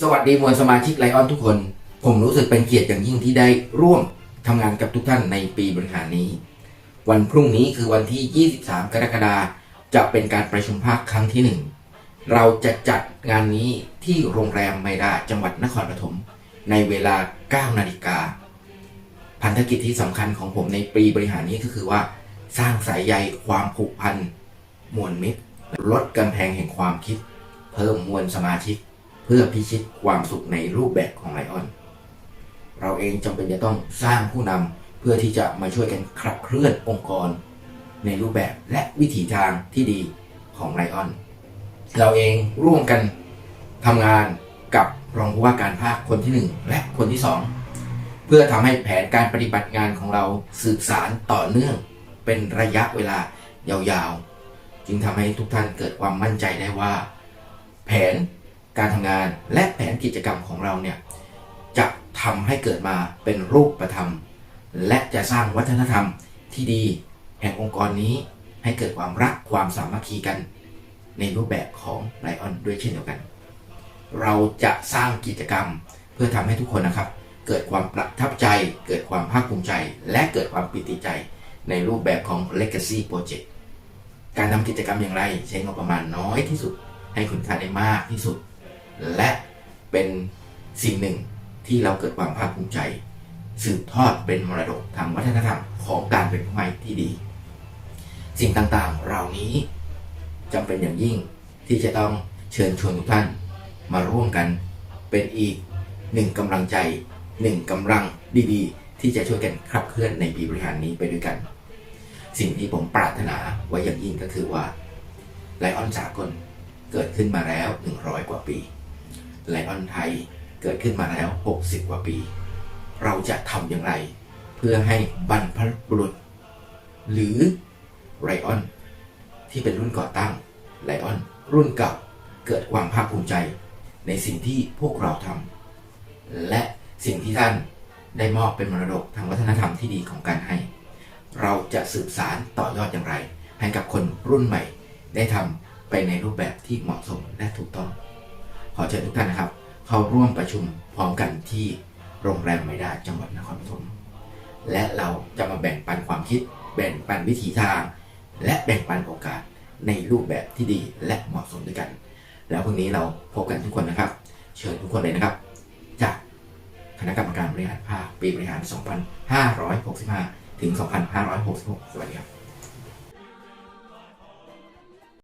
สวัสดีมวลสมาชิกไลออนทุกคน ผมรู้สึกเป็นเกียรติอย่างยิ่งที่ได้ร่วมทำงานกับทุกท่านในปีบริหารนี้ วันพรุ่งนี้คือวันที่ 23 กรกฎาคมจะเป็นการประชุมภาคครั้งที่หนึ่งเราจะจัดงานนี้ที่โรงแรมไมดาจังหวัดนครปฐมในเวลา 9 นาฬิกา พันธกิจที่สำคัญของผมในปีบริหารนี้ก็คือว่า สร้างสายใยความผูกพันมวลมิตรลดกำแพงแห่งความคิด เพิ่มมวลสมาชิก เพื่อพิชิตความสุขในรูปแบบของไลออน เราเองจำเป็นจะต้องสร้างผู้นำเพื่อที่จะมาช่วยกันขับเคลื่อนองค์กร ในรูปแบบและวิถีทางที่ดีของไลออน เราเองร่วมกันทำงานกับรองผู้ว่าการภาคคนที่หนึ่งและคนที่สองเพื่อทำให้แผนการปฏิบัติงานของเราสืบสารต่อเนื่อง เป็นระยะเวลายาวๆ จึงทำให้ทุกท่านเกิดความมั่นใจได้ว่า แผน การทำงานและแผนกิจกรรมของเราเนี่ยจะทำให้เกิดมาเป็นรูปธรรม และจะสร้างวัฒนธรรมที่ดีแห่งองค์กรนี้ให้เกิดความรักความสามัคคีกัน ในรูปแบบของไลออนด้วยเช่นเดียวกัน เราจะสร้างกิจกรรมเพื่อทำให้ทุกคนนะครับ เกิดความประทับใจ เกิดความภาคภูมิใจ และเกิดความปิติใจในรูปแบบของ Legacy Project การทำกิจกรรมอย่างไร ใช้งบประมาณน้อยที่สุด ให้คุณค่าได้มากที่สุด และเป็นสิ่งหนึ่งที่เราเกิดความภาคภูมิใจ สืบทอดเป็นมรดกทางวัฒนธรรมของการเป็นผู้ใหญ่ที่ดี สิ่งต่างๆเหล่านี้จำเป็นอย่างยิ่งที่จะต้องเชิญชวนทุกท่านมาร่วมกันเป็นอีกหนึ่งกำลังใจหนึ่งกำลังดีๆ ที่จะช่วยกันขับเคลื่อนในปีบริหารนี้ไปด้วยกัน สิ่งที่ผมปรารถนาไว้อย่างยิ่งก็คือว่าไลออนสากลเกิดขึ้นมาแล้ว 100 กว่าปี ไลออนไทยเกิดขึ้นมาแล้ว 60 กว่าปี เราจะทำอย่างไร เพื่อให้บรรพบุรุษ หรือไรออนที่เป็นรุ่นก่อตั้งไลออนรุ่นเก่าเกิดความภาคภูมิใจในสิ่งที่พวกเราทำและสิ่งที่ท่านได้มอบเป็นมรดกทางวัฒนธรรมที่ดีของการให้ เราจะสืบสารต่อยอดอย่างไร ให้กับคนรุ่นใหม่ ได้ทำไปในรูปแบบที่เหมาะสมและถูกต้อง ขอเชิญทุกท่านนะครับ เข้าร่วมประชุมพร้อมกันที่โรงแรมไมดาจังหวัดนครปฐมและเราจะมาแบ่งปันความคิด แบ่งปันวิถีทาง และแบ่งปันโอกาสในรูปแบบที่ดีและเหมาะสมด้วยกัน แล้วพรุ่งนี้เราพบกันทุกคนนะครับ เชิญทุกคนเลยนะครับ จากคณะกรรมการบริหารภาคปีบริหาร 2565 ถึง 2566 สวัสดีครับ